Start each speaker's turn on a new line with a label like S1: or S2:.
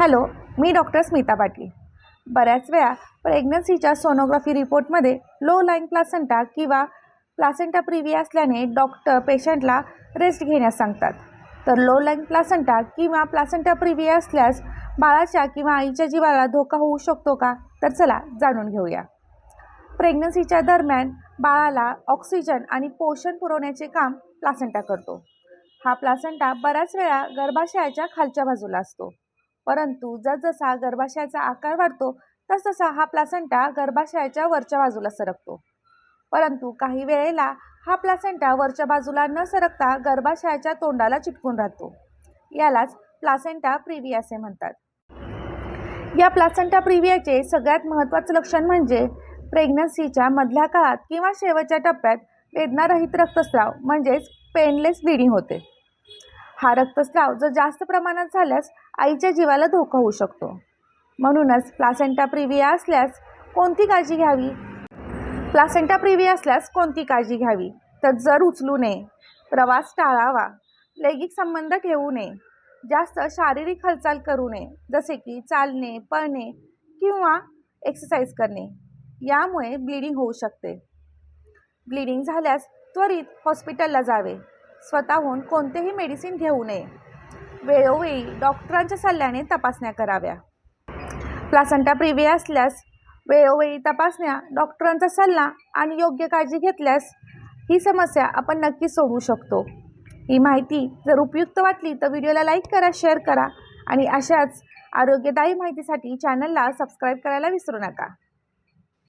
S1: Hello मी doctor Smita Patil. बऱ्याच वेळा प्रेग्नन्सीच्या सोनोग्राफी रिपोर्टमध्ये लो लाईन प्लासेंटा किंवा प्लासेंटा प्रिव्ही असल्याने डॉक्टर पेशंटला रेस्ट घेण्यास सांगतात. तर लो लाईन प्लासेंटा किंवा प्लासेंटा प्रिव्ही असल्यास बाळाच्या किंवा आईच्या जीवाला धोका होऊ शकतो का? तर चला जाणून घेऊया. प्रेग्नन्सीच्या दरम्यान बाळाला ऑक्सिजन आणि पोषण पुरवण्याचे काम प्लासेंटा करतो. हा प्लासेंटा बऱ्याच वेळा गर्भाशयाच्या खालच्या बाजूला असतो. परंतु जसजसा गर्भाशयाचा आकार वाढतो तसतसा हा प्लासेंटा गर्भाशयाच्या वरच्या बाजूला सरकतो. परंतु काही वेळेला हा प्लासेंटा वरच्या बाजूला न सरकता गर्भाशयाच्या तोंडाला चिटकून राहतो. यालाच प्लासेंटा प्रिव्ही असे म्हणतात. या प्लासेंटा प्रिव्हियाचे सगळ्यात महत्त्वाचं लक्षण म्हणजे प्रेग्नन्सीच्या मधल्या काळात किंवा शेवटच्या टप्प्यात वेदनारहित रक्तस्राव म्हणजेच पेनलेस ब्लिडिंग होते. हा रक्तस्राव जर जास्त प्रमाणात झाल्यास आईच्या जीवाला धोका होऊ शकतो. म्हणूनच प्लासेंटा प्रिव्हिया असल्यास कोणती काळजी घ्यावी? प्लासेंटा प्रिव्हिया असल्यास कोणती काळजी घ्यावी? तर जर उचलू नये प्रवास टाळावा लैंगिक संबंध ठेवू नये जास्त शारीरिक हालचाल करू नये जसे की चालणे पळणे किंवा एक्सरसाइज करणे यामुळे ब्लिडिंग होऊ शकते. ब्लिडिंग झाल्यास त्वरित हॉस्पिटलला जावे. स्वतःहून कोणतेही मेडिसिन घेऊ नये. वेळोवेळी डॉक्टरांच्या सल्ल्याने तपासण्या कराव्या. प्लासंटा प्रिव्हिया असल्यास वेळोवेळी तपासण्या डॉक्टरांचा सल्ला आणि योग्य काळजी घेतल्यास ही समस्या आपण नक्की सोडवू शकतो. ही माहिती जर उपयुक्त वाटली तर व्हिडिओला लाईक करा शेअर करा आणि अशाच आरोग्यदायी माहितीसाठी चॅनलला सबस्क्राईब करायला विसरू नका.